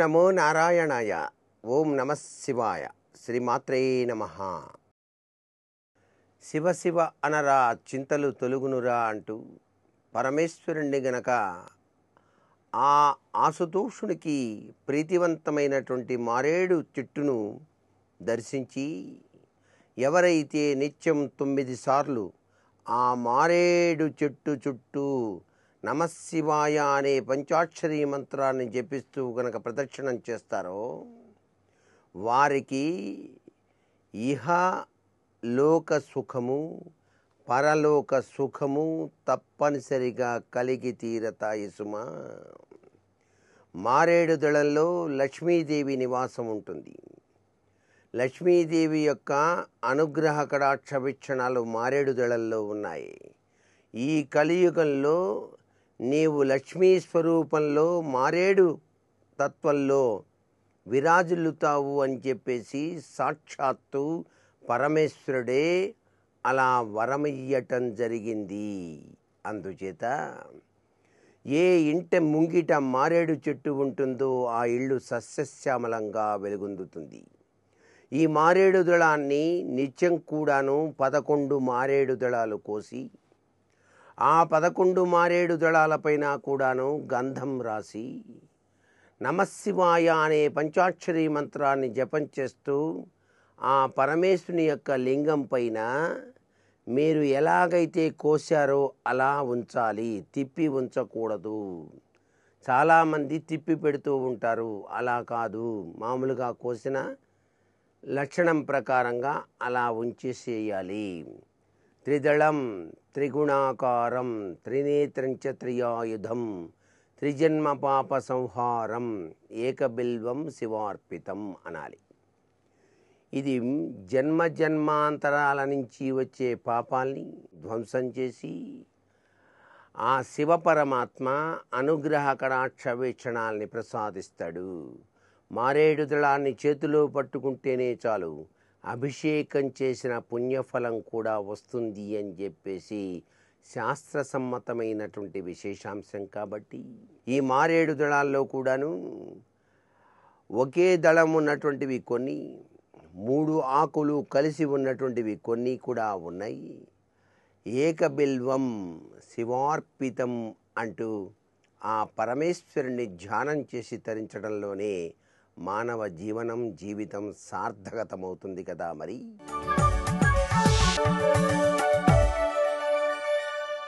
నమో నారాయణాయ. ఓం నమ శివాయ. శ్రీమాత్రే నమ. శివ శివ అనరా చింతలు తొలుగునురా అంటూ పరమేశ్వరుణ్ణి గనక ఆ ఆసుతోషునికి ప్రీతివంతమైనటువంటి మారేడు చెట్టును దర్శించి ఎవరైతే నిత్యం తొమ్మిది సార్లు ఆ మారేడు చెట్టు చుట్టూ నమశివాయ అనే పంచాక్షరీ మంత్రాన్ని జపిస్తూ గనక ప్రదక్షిణం చేస్తారో వారికి ఇహ లోక సుఖము పరలోక సుఖము తప్పనిసరిగా కలిగి తీరతాయి సుమా మారేడు దళంలో లక్ష్మీదేవి నివాసం ఉంటుంది. లక్ష్మీదేవి యొక్క అనుగ్రహ కటాక్ష వీక్షణాలు మారేడు దళంలో ఉన్నాయి. ఈ కలియుగంలో నీవు లక్ష్మీ స్వరూపంలో మారేడు తత్వంలో విరాజులుతావు అని చెప్పేసి సాక్షాత్తు పరమేశ్వరుడే అలా వరమయ్యటం జరిగింది. అందుచేత ఏ ఇంట ముంగిట మారేడు చెట్టు ఉంటుందో ఆ ఇల్లు సస్యశ్యామలంగా వెలుగొందుతుంది. ఈ మారేడు దళాన్ని నిత్యం కూడాను పదకొండు మారేడు దళాలు కోసి ఆ పదకొండు మారేడు దళాలపైన కూడాను గంధం రాసి నమశివాయ అనే పంచాక్షరి మంత్రాన్ని జపం చేస్తూ ఆ పరమేశ్వరుని యొక్క లింగం పైన మీరు ఎలాగైతే కోశారో అలా ఉంచాలి తిప్పి ఉంచకూడదు. చాలామంది తిప్పి పెడుతూ ఉంటారు అలా కాదు. మామూలుగా కోసిన లక్షణం ప్రకారంగా అలా ఉంచేసేయాలి. త్రిదళం త్రిగుణాకారం త్రినేత్రంచ త్రియాయుధం త్రిజన్మ పాప సంహారం ఏకబిల్వం శివార్పితం అనాలి. ఇది జన్మ జన్మాంతరాల నుంచి వచ్చే పాపాల్ని ధ్వంసం చేసి ఆ శివ పరమాత్మ అనుగ్రహ కడాక్ష వీక్షణాల్ని ప్రసాదిస్తాడు. మారేడు దళాన్ని చేతిలో పట్టుకుంటేనే చాలు. అభిషేకం చేసిన పుణ్యఫలం కూడా వస్తుంది అని చెప్పేసి శాస్త్ర సమ్మతమైనటువంటి విశేషాంశం కాబట్టి ఈ మారేడు దళాల్లో కూడాను ఒకే దళం ఉన్నటువంటివి కొన్ని మూడు ఆకులు కలిసి ఉన్నటువంటివి కొన్ని కూడా ఉన్నాయి. ఏకబిల్వం శివార్పితం అంటూ ఆ పరమేశ్వరుని ధ్యానం చేసి తరించడంలోనే మానవ జీవనం జీవితం సార్థకతమవుతుంది కదా మరి?